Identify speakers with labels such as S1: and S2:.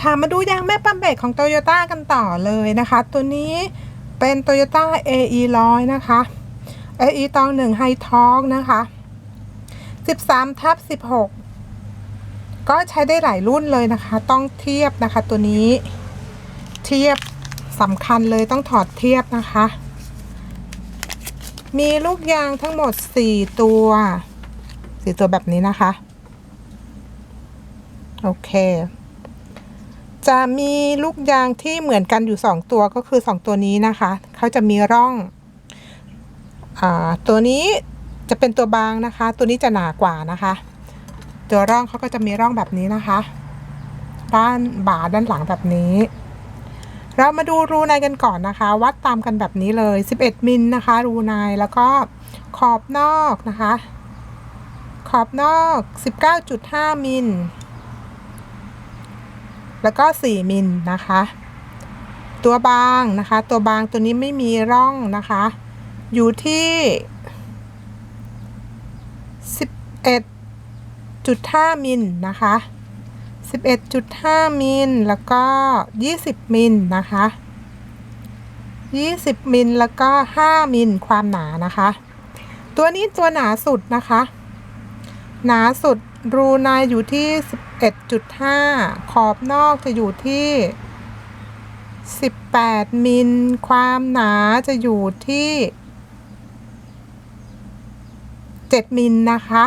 S1: ค่ะมาดูยางแม่ปั๊มเบรกของ t o y ยต้ากันต่อเลยนะคะ ตัวนี้เป็น Toyota AE 100นะคะ AE ตองหนึ่งไฮทอกนะคะ 13ทับ16 ก็ใช้ได้หลายรุ่นเลยนะคะ ต้องเทียบนะคะตัวนี้ เทียบสำคัญเลยต้องถอดเทียบนะคะ มีลูกยางทั้งหมด 4 ตัว 4 ตัวแบบนี้นะคะ โอเค จะมีลูกยางที่เหมือนกันอยู่ 2 ตัวก็คือ 2 ตัวนี้นะคะเขาจะมีร่องอตัวนี้จะเป็นตัวบางนะคะ ตัวนี้จะหนากว่านะคะ ตัวร่องเขาก็จะมีร่องแบบนี้นะคะ ด้านบ่าด้านหลังแบบนี้ เรามาดูรูในกันก่อนนะคะ วัดตามกันแบบนี้เลย 11 มิลนะคะ รูในแล้วก็ขอบนอกนะคะ ขอบนอก 19.5 มิล แล้วก็ 4 มิลนะคะ ตัวบางนะคะ ตัวบางตัวนี้ไม่มีร่องนะคะ อยู่ที่ 11.5 มิลนะคะ 11.5 มิลแล้วก็ 20 มิลนะคะ 20 มิลแล้วก็ 5 มิลความหนานะคะ ตัวนี้ตัวหนาสุดนะคะ หนาสุด รูในอยู่ที่ 11.5 ขอบนอกจะอยู่ที่ 18 มิล ความหนาจะอยู่ที่ 7 มิลนะคะ